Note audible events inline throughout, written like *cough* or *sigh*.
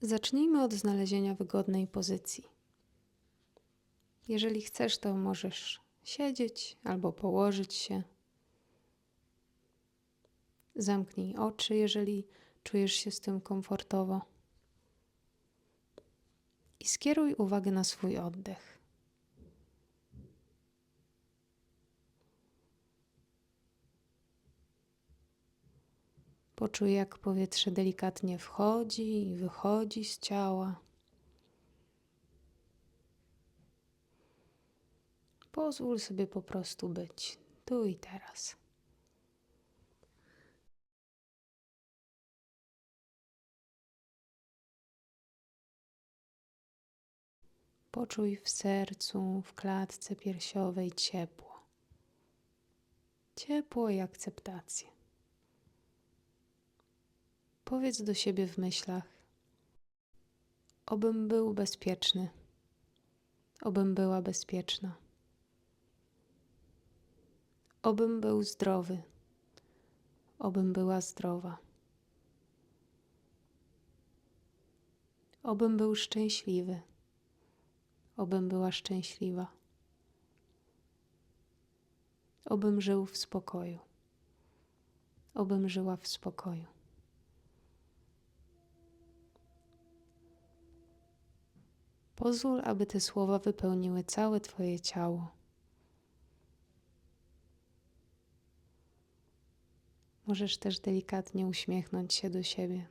Zacznijmy od znalezienia wygodnej pozycji. Jeżeli chcesz, to możesz siedzieć albo położyć się. Zamknij oczy, jeżeli czujesz się z tym komfortowo. I skieruj uwagę na swój oddech. Poczuj, jak powietrze delikatnie wchodzi i wychodzi z ciała. Pozwól sobie po prostu być tu i teraz. Poczuj w sercu, w klatce piersiowej ciepło. Ciepło i akceptację. Powiedz do siebie w myślach: Obym był bezpieczny, obym była bezpieczna, obym był zdrowy, obym była zdrowa, obym był szczęśliwy, obym była szczęśliwa, obym żył w spokoju, obym żyła w spokoju. Pozwól, aby te słowa wypełniły całe Twoje ciało. Możesz też delikatnie uśmiechnąć się do siebie.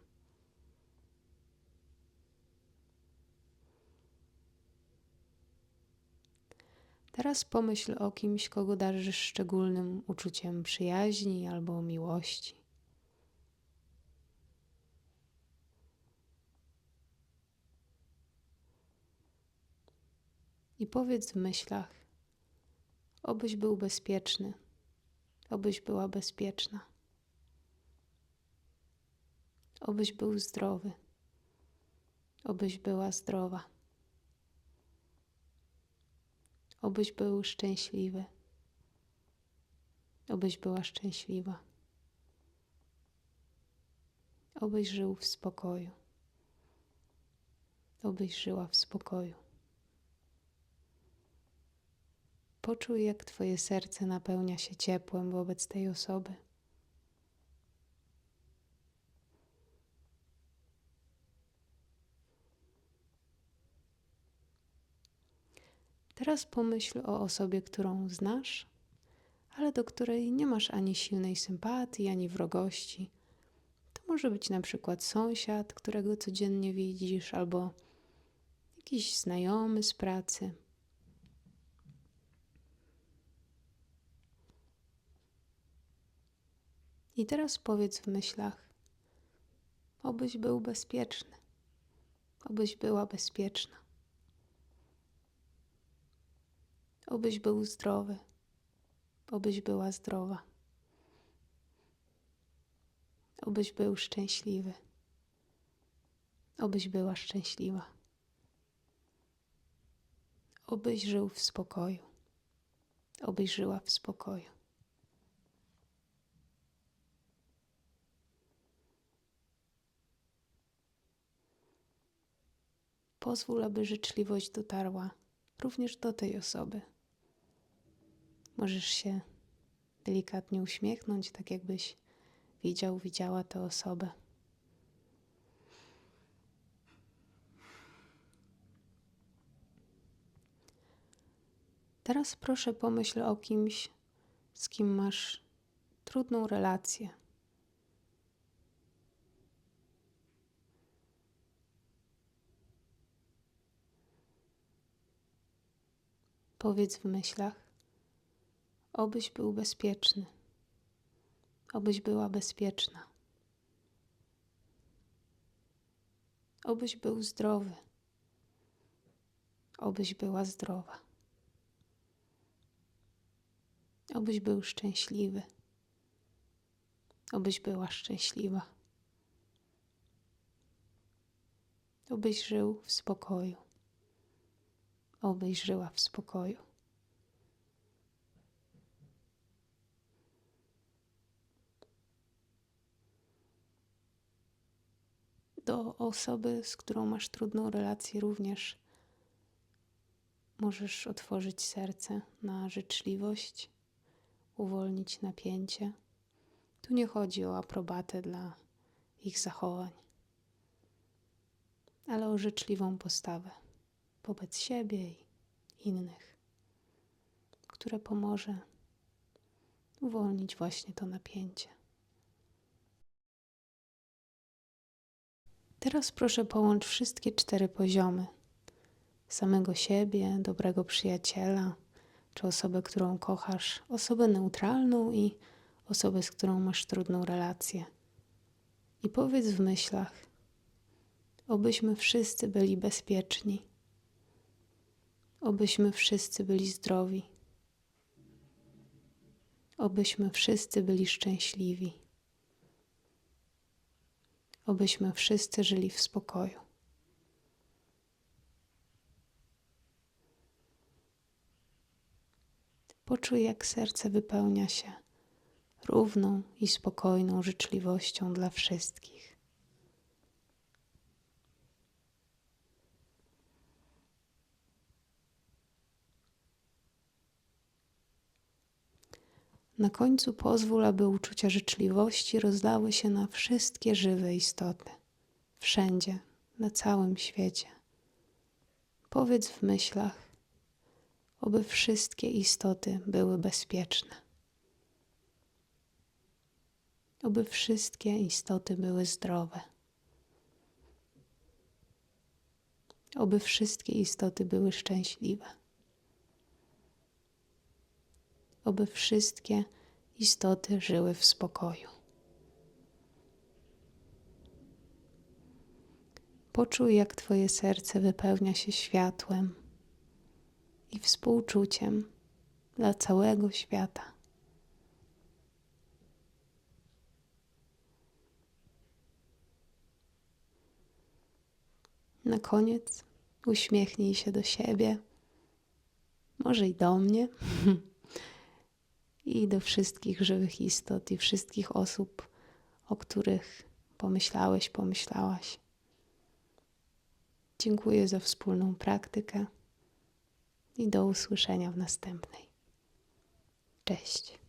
Teraz pomyśl o kimś, kogo darzysz szczególnym uczuciem przyjaźni albo miłości. I powiedz w myślach: Obyś był bezpieczny, obyś była bezpieczna, obyś był zdrowy, obyś była zdrowa, obyś był szczęśliwy, obyś była szczęśliwa, obyś żył w spokoju, obyś żyła w spokoju. Poczuj, jak Twoje serce napełnia się ciepłem wobec tej osoby. Teraz pomyśl o osobie, którą znasz, ale do której nie masz ani silnej sympatii, ani wrogości. To może być na przykład sąsiad, którego codziennie widzisz, albo jakiś znajomy z pracy. I teraz powiedz w myślach: Obyś był bezpieczny, obyś była bezpieczna, obyś był zdrowy, obyś była zdrowa, obyś był szczęśliwy, obyś była szczęśliwa, obyś żył w spokoju, obyś żyła w spokoju. Pozwól, aby życzliwość dotarła również do tej osoby. Możesz się delikatnie uśmiechnąć, tak jakbyś widział, widziała tę osobę. Teraz proszę pomyśl o kimś, z kim masz trudną relację Powiedz w myślach: Obyś był bezpieczny, obyś była bezpieczna, obyś był zdrowy, obyś była zdrowa, obyś był szczęśliwy, obyś była szczęśliwa, obyś żył w spokoju obyś żyła w spokoju. do osoby, z którą masz trudną relację, również możesz otworzyć serce na życzliwość, uwolnić napięcie. Tu nie chodzi o aprobatę dla ich zachowań, ale o życzliwą postawę wobec siebie i innych, które pomoże uwolnić właśnie to napięcie. Teraz proszę połącz wszystkie cztery poziomy samego siebie, dobrego przyjaciela, czy osobę, którą kochasz, osobę neutralną i osobę, z którą masz trudną relację. I powiedz w myślach, obyśmy wszyscy byli bezpieczni, obyśmy wszyscy byli zdrowi, obyśmy wszyscy byli szczęśliwi, obyśmy wszyscy żyli w spokoju. Poczuj, jak serce wypełnia się równą i spokojną życzliwością dla wszystkich. Na końcu pozwól, aby uczucia życzliwości rozlały się na wszystkie żywe istoty, wszędzie, na całym świecie. Powiedz w myślach: oby wszystkie istoty były bezpieczne. Oby wszystkie istoty były zdrowe. Oby wszystkie istoty były szczęśliwe. Oby wszystkie istoty żyły w spokoju. Poczuj, jak Twoje serce wypełnia się światłem i współczuciem dla całego świata. Na koniec uśmiechnij się do siebie, może i do mnie, *laughs* i do wszystkich żywych istot i wszystkich osób, o których pomyślałeś, pomyślałaś. Dziękuję za wspólną praktykę i do usłyszenia w następnej. Cześć.